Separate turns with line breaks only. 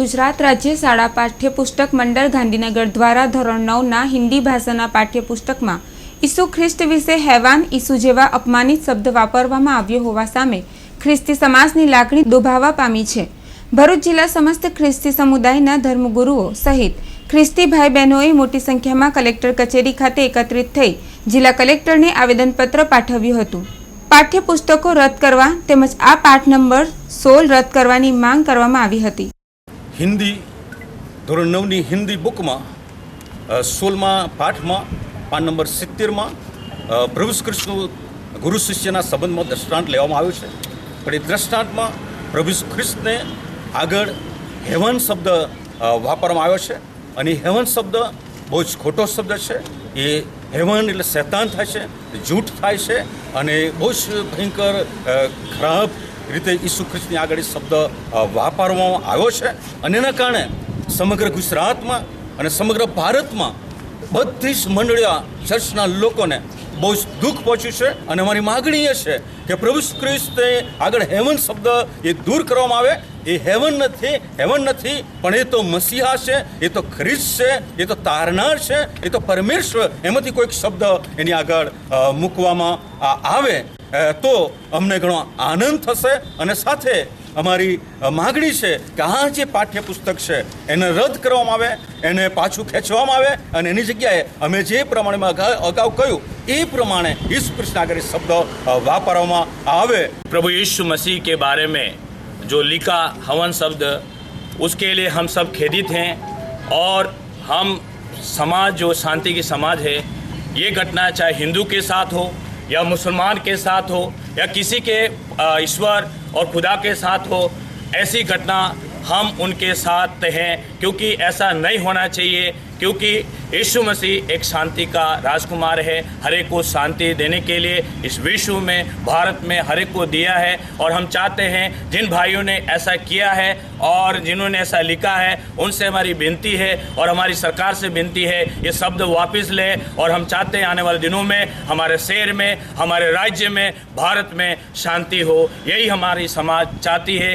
ગુજરાત રાજ્ય શાળા પાઠ્યપુસ્તક મંડળ ગાંધીનગર દ્વારા ધોરણ નવના હિન્દી ભાષાના પાઠ્યપુસ્તકમાં ઈસુ ખ્રિસ્ત વિશે હેવાન ઈસુ જેવા અપમાનિત શબ્દ વાપરવામાં આવ્યો હોવા સામે ખ્રિસ્તી સમાજની લાગણી દુભાવા પામી છે. ભરૂચ જિલ્લા સમસ્ત ખ્રિસ્તી સમુદાયના ધર્મગુરુઓ સહિત ખ્રિસ્તી ભાઈ બહેનોએ મોટી સંખ્યામાં કલેક્ટર કચેરી ખાતે એકત્રિત થઈ જિલ્લા કલેક્ટરને આવેદનપત્ર પાઠવ્યું હતું. પાઠ્યપુસ્તકો રદ કરવા તેમજ આ પાઠ નંબર સોળ રદ કરવાની માંગ કરવામાં આવી હતી.
હિન્દી ધોરણ નવની હિન્દી બુકમાં સોળમાં પાઠમાં, પાન નંબર સિત્તેરમાં પ્રભુ કૃષ્ણ ગુરુ શિષ્યના સંબંધમાં દ્રષ્ટાંત લેવામાં આવ્યું છે. પણ એ દ્રષ્ટાંતમાં પ્રભુ ખ્રિસ્તને આગળ હેવન શબ્દ વાપરવામાં આવ્યો છે અને હેવન શબ્દ બહુ જ ખોટો શબ્દ છે. એ હેવન એટલે શૈતાન થાય છે, જૂઠ થાય છે અને બહુ જ ભયંકર ખરાબ રીતે ઈસુ ખ્રિસ્તની આગળ શબ્દ વાપરવામાં આવ્યો છે અને એના કારણે સમગ્ર ગુજરાતમાં અને સમગ્ર ભારતમાં બધી જ મંડળીઓ ચર્ચના લોકોને બહુ જ દુઃખ પહોંચ્યું છે અને અમારી માગણી એ છે કે પ્રભુ ખ્રિસ્તે આગળ હેવન શબ્દ એ દૂર કરવામાં આવે. એ હેવન નથી હેવન નથી, પણ એ તો મસીહા છે, એ તો ખ્રિસ્ત છે, એ તો તારનાર છે, એ તો પરમેશ્વર. એમાંથી કોઈક શબ્દ એની આગળ મૂકવામાં આવે. તો અમને ઘણો આનંદ થશે અને સાથે અમારી અ, માગણી છે કે આ જે પાઠ્યપુસ્તક છે એને રદ કરવામાં આવે એને પાછું ખેંચવામાં આવે અને એની જગ્યાએ અમે જે પ્રમાણેમાં અગા- અગાઉ કહ્યું એ પ્રમાણે ઈસુ કૃષ્ણ આગળ એ શબ્દ અ, વાપરવામાં આવે
प्रभु यीशु मसीह के बारे में जो लिखा हवन शब्द उसके लिए हम सब खेदित हैं और हम समाज जो शांति की समाज है ये घटना चाहे हिंदू के साथ हो या मुसलमान के साथ हो या किसी के अ, ईश्वर और खुदा के साथ हो ऐसी घटना हम उनके साथ हैं, क्योंकि ऐसा नहीं होना चाहिए, क्योंकि यीशु मसीह एक शांति का राजकुमार है, हर एक को शांति देने के लिए इस विश्व में, भारत में हर एक को दिया है, और हम चाहते हैं जिन भाइयों ने ऐसा किया है और जिन्होंने ऐसा लिखा है, उनसे हमारी विनती है और हमारी सरकार से विनती है, ये शब्द वापस ले और हम चाहते हैं आने वाले दिनों में, हमारे शहर में, हमारे राज्य में, भारत में शांति हो, यही हमारी समाज चाहती है।